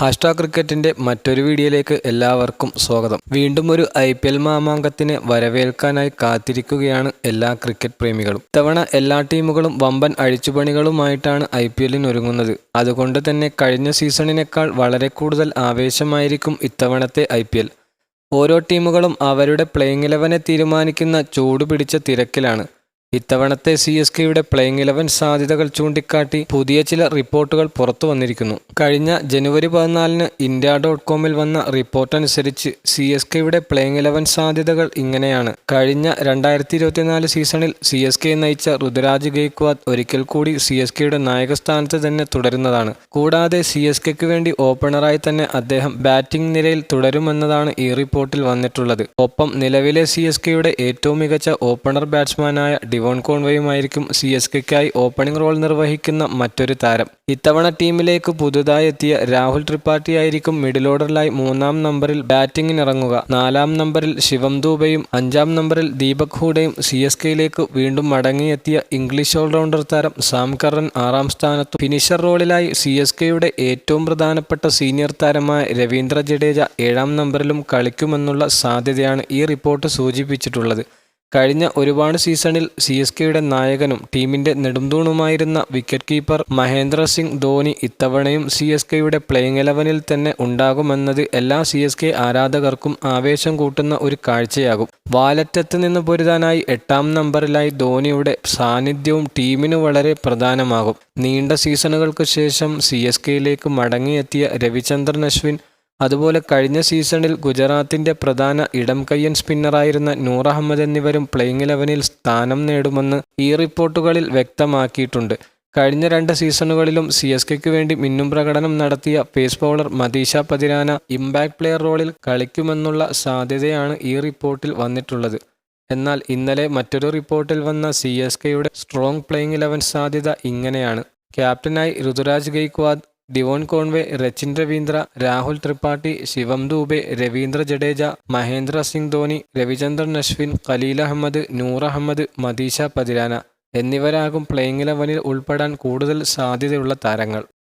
Hashtag ക്രിക്കറ്റിന്റെ മറ്റൊരു വീഡിയോയിലേക്ക് എല്ലാവർക്കും സ്വാഗതം. വീണ്ടും ഒരു ഐ പി എൽ മാമാങ്കത്തിനെ വരവേൽക്കാനായി കാത്തിരിക്കുകയാണ് എല്ലാ ക്രിക്കറ്റ് പ്രേമികളും. ഇത്തവണ എല്ലാ ടീമുകളും വമ്പൻ അഴിച്ചുപണികളുമായിട്ടാണ് ഐ പി എല്ലിന് ഒരുങ്ങുന്നത്. അതുകൊണ്ട് തന്നെ കഴിഞ്ഞ സീസണിനേക്കാൾ വളരെ കൂടുതൽ ആവേശമായിരിക്കും ഇത്തവണത്തെ ഐ പി എൽ. ഓരോ ടീമുകളും അവരുടെ പ്ലേയിങ് ഇലവനെ തീരുമാനിക്കുന്ന ചൂടുപിടിച്ച തിരക്കിലാണ്. ഇത്തവണത്തെ സി എസ് കെയുടെ പ്ലേയിങ് ഇലവൻ സാധ്യതകൾ ചൂണ്ടിക്കാട്ടി പുതിയ ചില റിപ്പോർട്ടുകൾ പുറത്തു വന്നിരിക്കുന്നു. കഴിഞ്ഞ ജനുവരി പതിനാലിന് ഇന്ത്യ ഡോട്ട് കോമിൽ വന്ന റിപ്പോർട്ട് അനുസരിച്ച് സി എസ് കെയുടെ പ്ലേയിങ് ഇലവൻ സാധ്യതകൾ ഇങ്ങനെയാണ്. കഴിഞ്ഞ രണ്ടായിരത്തി ഇരുപത്തിനാല് സീസണിൽ സി എസ് കെ നയിച്ച ഋതുരാജ് ഗെയ്ക്വാദ് ഒരിക്കൽ കൂടി സി എസ് കെയുടെ നായകസ്ഥാനത്ത് തന്നെ തുടരുന്നതാണ്. കൂടാതെ സി എസ് കെക്ക് വേണ്ടി ഓപ്പണറായി തന്നെ അദ്ദേഹം ബാറ്റിംഗ് നിരയിൽ തുടരുമെന്നതാണ് ഈ റിപ്പോർട്ടിൽ വന്നിട്ടുള്ളത്. ഒപ്പം നിലവിലെ സി എസ് കെയുടെ ഏറ്റവും മികച്ച ഓപ്പണർ ബാറ്റ്സ്മാനായ ഡിവോൺ കോൺവേയുമായിരിക്കും സി എസ് കെക്കായി ഓപ്പണിംഗ് റോൾ നിർവഹിക്കുന്ന മറ്റൊരു താരം. ഇത്തവണ ടീമിലേക്ക് പുതുതായി എത്തിയ രാഹുൽ ത്രിപാഠി ആയിരിക്കും മിഡിൽ ഓർഡറിലായി മൂന്നാം നമ്പറിൽ ബാറ്റിംഗിനിറങ്ങുക നാലാം നമ്പറിൽ ശിവം ദൂബയും അഞ്ചാം നമ്പറിൽ ദീപക് ഹൂഡയും സി എസ് കെയിലേക്ക് വീണ്ടും മടങ്ങിയെത്തിയ ഇംഗ്ലീഷ് ഓൾറൗണ്ടർ താരം സാം കറൻ ആറാം സ്ഥാനത്തും. ഫിനിഷർ റോളിലായി സി എസ് കെയുടെ ഏറ്റവും പ്രധാനപ്പെട്ട സീനിയർ താരമായ രവീന്ദ്ര ജഡേജ ഏഴാം നമ്പറിലും കളിക്കുമെന്നുള്ള സാധ്യതയാണ് ഈ റിപ്പോർട്ട് സൂചിപ്പിച്ചിട്ടുള്ളത്. കഴിഞ്ഞ ഒരുപാട് സീസണിൽ സി എസ് കെയുടെ നായകനും ടീമിന്റെ നെടുംതൂണുമായിരുന്ന വിക്കറ്റ് കീപ്പർ മഹേന്ദ്ര സിംഗ് ധോനി ഇത്തവണയും സി എസ് കെയുടെ പ്ലേയിങ് ഇലവനിൽ തന്നെ ഉണ്ടാകുമെന്നത് എല്ലാ സി എസ് കെ ആരാധകർക്കും ആവേശം കൂട്ടുന്ന ഒരു കാഴ്ചയാകും. വാലറ്റത്ത് നിന്ന് പൊരുതാനായി എട്ടാം നമ്പറിലായി ധോണിയുടെ സാന്നിധ്യവും ടീമിന് വളരെ പ്രധാനമാകും. നീണ്ട സീസണുകൾക്ക് ശേഷം സി എസ് കെയിലേക്ക് മടങ്ങിയെത്തിയ രവിചന്ദ്രൻ അശ്വിൻ അതുപോലെ കഴിഞ്ഞ സീസണിൽ ഗുജറാത്തിന്റെ പ്രധാന ഇടം കയ്യൻ സ്പിന്നറായിരുന്ന നൂർ അഹമ്മദ് എന്നിവരും പ്ലേയിങ് ഇലവനിൽ സ്ഥാനം നേടുമെന്ന് ഈ റിപ്പോർട്ടുകളിൽ വ്യക്തമാക്കിയിട്ടുണ്ട്. കഴിഞ്ഞ രണ്ട് സീസണുകളിലും സി എസ് കെക്ക് വേണ്ടി മിന്നും പ്രകടനം നടത്തിയ pace bowler Matheesha Pathirana impact player റോളിൽ കളിക്കുമെന്നുള്ള സാധ്യതയാണ് ഈ റിപ്പോർട്ടിൽ വന്നിട്ടുള്ളത്. എന്നാൽ ഇന്നലെ മറ്റൊരു റിപ്പോർട്ടിൽ വന്ന സി എസ് കെയുടെ സ്ട്രോങ് പ്ലേയിങ് ഇലവൻ സാധ്യത ഇങ്ങനെയാണ്. ക്യാപ്റ്റനായി Ruturaj Gaikwad Devon Conway Rachin Ravindra Rahul Tripathi Shivam Dube Ravindra Jadeja Mahendra Singh Dhoni Ravichandran Ashwin Khaleel Ahmed Noor Ahmad Matheesha Pathirana എന്നിവരാകും playing ഇലവനിൽ ഉൾപ്പെടാൻ കൂടുതൽ സാധ്യതയുള്ള താരങ്ങൾ.